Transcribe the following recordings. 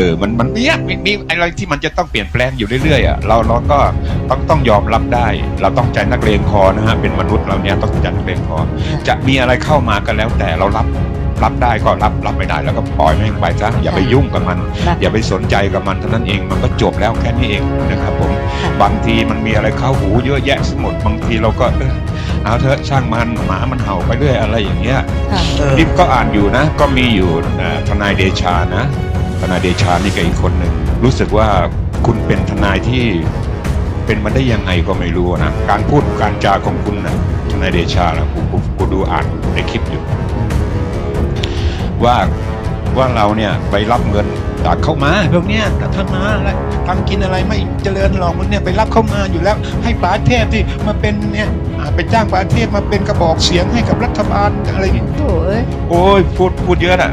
ออมันมันมีอะมีมีอะไรที่มันจะต้องเปลี่ยนแปลงอยู่เรื่อยๆอะเราเราก็ต้องต้องยอมรับได้ เราต้องใจนักเลงพอนะฮะเป็นมนุษย์เราเนี่ยต้องใจนักเลงพอจะมีอะไรเข้ามากันแล้วแต่เรารับรับได้ก็รับรับไม่ได้แล้วก็ปล่อยแม่งไปซะอย่าไปยุ่งกับมันนะอย่าไปสนใจกับมันเท่านั้นเองมันก็จบแล้วแค่นี้เองนะครับผมค่ะบางทีมันมีอะไรเข้าหูเยอะแยะสมดบางทีเราก็เออเอาเถอะช่างมันหมามันเห่าไปเรื่อยอะไรอย่างเงี้ยค่ะเออนี่ก็อ่านอยู่นะ ก็มีอยู่เอ่อทนายเดชานะ ทนายเดชานี่กับอีกคนหนึ่งรู้สึกว่าคุณเป็นทนายที่เป็นมาได้ยังไงก็ไม่รู้นะการพูดการจาของคุณนะทนายเดชาแล้วกูกูกูดูอ่านในคลิปอยู่ ว่าว่าเราเนี่ยไปรับเงินจากเข้ามาพวกเนี้ยทำมาแล้วทำกินอะไรไม่เจริญหรอกมึงเนี่ยไปรับเข้ามาอยู่แล้ว ให้ป๋าเทพที่มาเป็นเนี่ยอ่าไปจ้างป๋าเทพมาเป็นกระบอกเสียงให้กับรัฐบาลอะไรอย่างเงี้ยโอ้ยโอ้ยพูดพูดเยอะน่ะ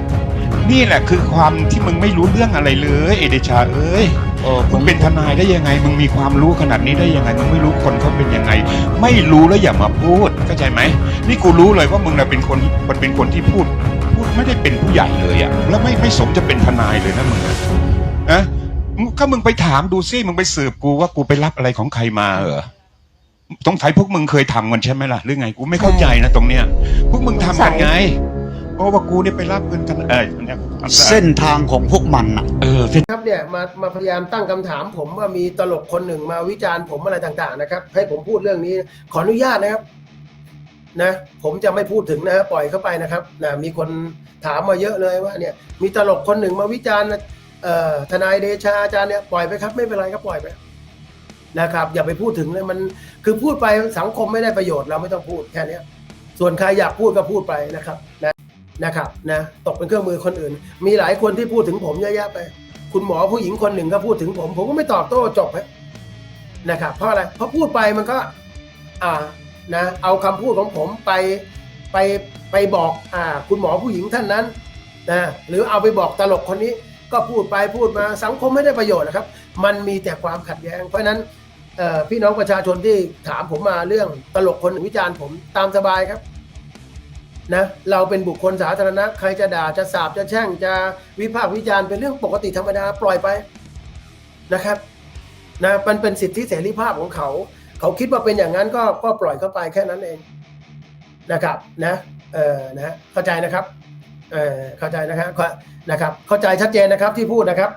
นี่แหละคือความที่มึงไม่รู้เรื่องอะไรเลยเอเดชาเอ้ยเออมึงเป็นทนายได้ยังไง มึงมีความรู้ขนาดนี้ได้ยังไง มึงไม่รู้คนเขาเป็นยังไง ไม่รู้แล้วอย่ามาพูดเข้าใจไหม นี่กูรู้เลยว่ามึงน่ะเป็นคนมันเป็นคนที่พูด พูดไม่ได้เป็นผู้ใหญ่เลยอะแล้วไม่ไม่สมจะเป็นทนายเลยนะมึงอะนะถ้ามึงไปถามดูซิมึงไปสืบกูว่ากูไปรับอะไรของใครมาเหรอต้องใช้พวกมึงเคยทำกันใช่ไหมล่ะหรือไงกูไม่เข้าใจนะตรงเนี้ย พวกมึงทำกันไง โอ้ว่ากูเนี่ยไปรับเงินกันเออเนี่ยเส้นทางของพวกมันอะเออเส้นครับเนี่ยมามาพยายามตั้งคำถาม ผมว่ามีตลกคนหนึ่งมาวิจารณ์ผมอะไรต่าง ๆ นะครับ ให้ผมพูดเรื่องนี้ ขออนุญาตนะครับ นะ ผมจะไม่พูดถึงนะฮะปล่อยเข้าไปนะครับนะมีคนถามมาเยอะเลยว่า เนี่ย มีตลกคนหนึ่งมาวิจารณ์เอ่อทนายเดชาอาจารย์เนี่ยปล่อยไปครับ ไม่เป็นไรก็ปล่อยไปนะครับ อย่าไปพูดถึงเลยมัน คือพูดไปสังคมไม่ได้ประโยชน์เราไม่ต้องพูดแค่เนี้ยส่วนใครอยากพูดก็พูดไปนะครับนะ นะครับนะตกเป็นเครื่องมือคนอื่น มีหลายคนที่พูดถึงผมเยอะแยะไป คุณหมอผู้หญิงคนหนึ่งก็พูดถึงผม ผมก็ไม่ตอบโต้จบนะครับเพราะอะไรเพราะพูดไปมันก็อ่านะเอาคำพูดของผมไปไปไปบอกอ่าคุณหมอผู้หญิงท่านนั้นนะหรือเอาไปบอกตลกคนนี้ก็พูดไปพูดมาสังคมไม่ได้ประโยชน์นะครับ มันมีแต่ความขัดแย้ง เพราะนั้นพี่น้องประชาชนที่ถามผมมาเรื่องตลกคนวิจารณ์ผมตามสบายครับ นะเราเป็นบุคคลสาธารณะใครจะด่าจะสาบจะแช่งจะวิพากษ์วิจารณ์เป็นเรื่องปกติธรรมดาปล่อยไปนะครับนะมันเป็นสิทธิเสรีภาพของเขา เขาคิดว่าเป็นอย่างนั้นก็ก็ปล่อยเข้าไปแค่นั้นเองนะครับนะเออนะเข้าใจนะครับเออเข้าใจนะครับนะครับ เข้าใจชัดเจนนะครับที่พูดนะครับ